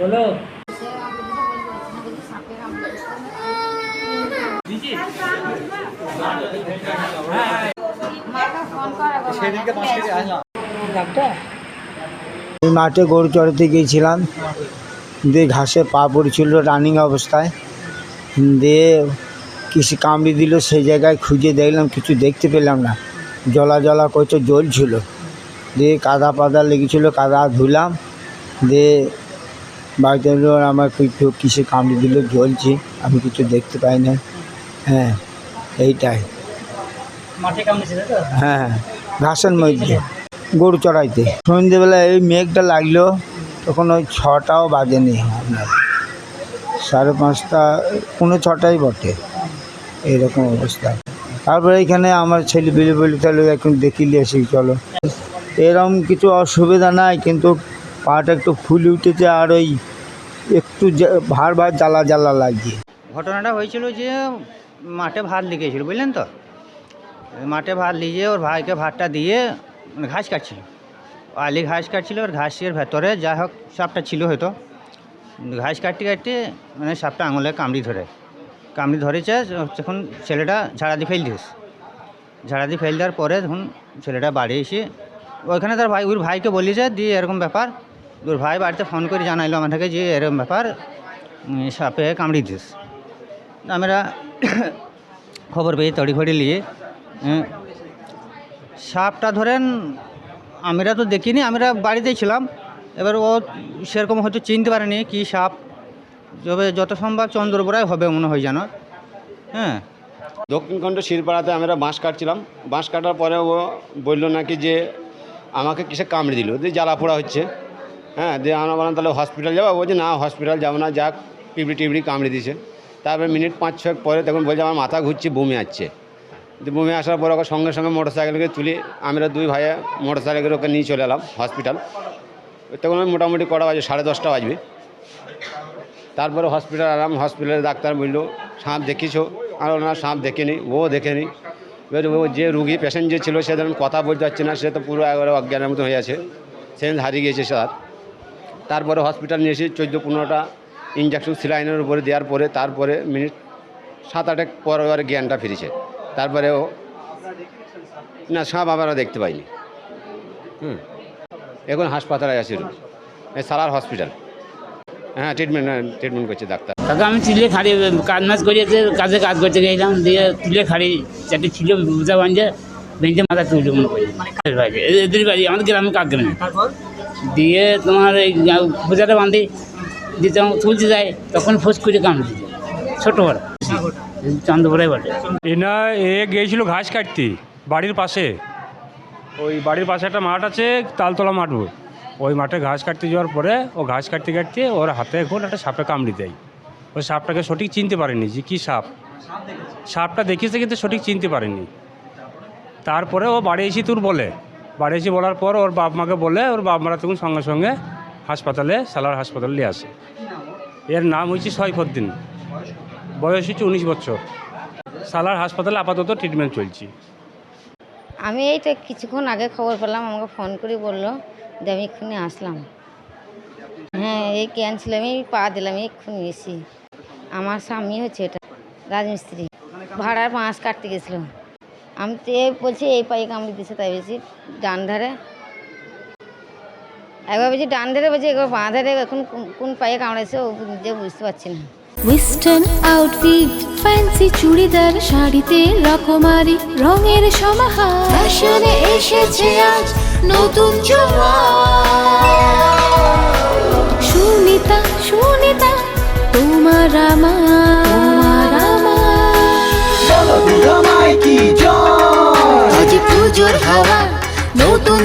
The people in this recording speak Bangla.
বলো। মাঠে গরু চড়াতে গিয়েছিলাম। দিয়ে ঘাসে পা পড়েছিল রানিং অবস্থায়। দিয়ে কিছু কামড়ি দিল সেই জায়গায় খুঁজে দেখলাম কিছু দেখতে পেলাম না। জলা জলা করছে জ্বলছিল। দিয়ে কাদা পাদা লেগেছিল কাদা ধুলাম। দিয়ে বাড়িতে আমার কিছু কিসে কামড়ে দিল জ্বলছে আমি কিছু দেখতে পাই না। হ্যাঁ এইটাই। হ্যাঁ ঘাসের মধ্যে গরু চড়াইতে। সন্ধ্যেবেলা এই মেঘটা লাগল তখন ওই ছটাও বাজেনি আপনার। সাড়ে পাঁচটা কোনো ছটাই বটে এইরকম অবস্থা। তারপরে এখানে আমার ছেলে বিলে বলি তাহলে এখন দেখিলে এসে চলো। এরকম কিছু অসুবিধা নাই কিন্তু পাটা একটু ফুলে উঠেছে আর ওই একটু ভার ভার জ্বালা জ্বালা লাগছে। ঘটনাটা হয়েছিল যে মাঠে ভাত লিখেছিল, বুঝলেন তো? মাঠে ভাত লিয়ে ওর ভাইকে ভাতটা দিয়ে মানে ঘাস কাটছিল। আলি ঘাস কাটছিল ওর ঘাসের ভেতরে যা হোক, সাপটা ছিল হয়তো। ঘাস কাটতে কাটতে মানে সাপটা আঙুলে কামড়ি ধরে। কামড়ি ধরেছে যখন ছেলেটা ঝাড়া দিয়ে ফেল দিয়েছে। ঝাড়া দিয়ে ফেল দেওয়ার পরে তখন ছেলেটা বাড়ি এসে ওইখানে তার ভাই, ওর ভাইকে বলিছে, দিয়ে এরকম ব্যাপার। ওর ভাই বাড়িতে ফোন করে জানাইলো আমাদেরকে যে এরকম ব্যাপার সাপে কামড়ি দিয়েছে আমরা খবর পেয়ে তড়িঘড়ি নিয়ে উম, সাপটা ধরেন আমরা তো দেখিনি আমরা বাড়িতেই ছিলাম। এবার ও সেরকম হয়তো চিনতে পারেনি কী সাপ। তবে যত সম্ভব চন্দ্রপুরায় হবে মনে হয় যেন। হ্যাঁ। দক্ষিণখণ্ড শিরপাড়াতে আমরা বাঁশ কাটছিলাম। বাঁশ কাটার পরে ও বলল নাকি যে আমাকে কিসে কামড়ে দিল। দিয়ে জ্বালা পোড়া হচ্ছে। হ্যাঁ দিয়ে আমরা বললাম তাহলে হসপিটাল যাব, বলছে না হসপিটাল যাব না, যাক, পিঁপড়ি টিপড়ি কামড়ে দিয়েছে। তারপরে মিনিট পাঁচ ছয়েক পরে তখন বলছে, আমার মাথা ঘুরছে, বমি আসছে। বমি আসার পর ওকে সঙ্গে সঙ্গে মোটর সাইকেলকে তুলে আমরা দুই ভাইয়া মোটর সাইকেল ওকে নিয়ে চলে এলাম হসপিটাল তখন আমি মোটামুটি কটা বাজে? সাড়ে দশটা বাজবে। তারপরে হসপিটাল আরাম হসপিটালের ডাক্তার বলল, সাপ দেখিছো আর না, সাপ দেখেনি, ও দেখেনি। এবার ও যে রুগী পেশেন্ট যে ছিল, সে ধরুন কথা বলতে পারছে না, সে তো পুরো একবারে অজ্ঞানের মতো হয়ে আছে। সে হারিয়ে গিয়েছে স্যার তারপরে হসপিটাল নিয়ে এসে চোদ্দ পনেরোটা ইঞ্জেকশন সিলাইনের উপরে দেওয়ার পরে তারপরে মিনিট সাত আটেক পরে এবারে জ্ঞানটা ফিরেছে। তারপরে ও না সাপ আমরা দেখতে পাইনি। হুম। এখন হাসপাতালে আছে। সালার হসপিটাল। হ্যাঁ ট্রিটমেন্ট ট্রিটমেন্ট করছে ডাক্তার। কাকা আমি চুলে খাড়ি কাজ মাছ করিয়েছে কাজে কাজ করতে গেছিলাম দিয়ে চুলে খাড়ি চারটে ছিল বুঝা বাঞ্জে বেঞ্চে মাথা তুলে মনে করি। এদের বাড়ি এদের বাড়ি আমাদের গ্রামে কাক গ্রামে। তারপর? দিয়ে তোমার এই বোঝাটা বাঁধি দিয়ে যখন তুলতে যায়, তখন ফোস করে কামড়ে দিতে ছোটো বড়। চন্দ্রপুরাই বটে। এনা এ গিয়েছিল ঘাস কাটতে, বাড়ির পাশে। ওই বাড়ির পাশে একটা মাঠ আছে, তালতলা মাঠ। ওই মাঠে ঘাস কাটতে যাওয়ার পরে ও ঘাস কাটতে কাটতে ওর হাতে এখন একটা সাপে কামড়ি দেয়। ওই সাপটাকে সঠিক চিনতে পারেনি যে কী সাপ। সাপটা দেখিয়েছে কিন্তু সঠিক চিনতে পারেনি। তারপরে ও বাড়ি এসে তোর বলে বাড়ি এসে বলার পর ওর বাপ মাকে বলে ওর বাপ মারা তখন সঙ্গে সঙ্গে হাসপাতালে, সালার হাসপাতালে নিয়ে আসে। এর নাম হচ্ছে সৈফুদ্দিন। বয়স হচ্ছে উনিশ বছর। সালার হাসপাতালে আপাতত ট্রিটমেন্ট চলছে। আমি এই তো কিছুক্ষণ আগে খবর পেলাম, আমাকে ফোন করে বলল যে আমি এক্ষুনি আসলাম। হ্যাঁ এই ক্যান্সেল আমি পা দিলাম এক্ষুনি এসি। আমার স্বামী হচ্ছে এটা, রাজমিস্ত্রি। ভাড়ার বাঁশ কাটতে গেছিল। আমি তো এই বলছি এই পায়ে কামড়ে দিছে তাই বলছি ডান ধারে। একবার বলছি ডান ধারে বলছি একবার বাঁ ধারে এখন কোন- পায়ে কামড়েছে ও নিজে বুঝতে পারছি না। ওয়েস্টার্ন আউটফিট ফ্যান্সি চুড়িদার শাড়িতে রকমারি রঙের সমাহার। ফ্যাশনে এসেছে আজ নতুন সুনিতা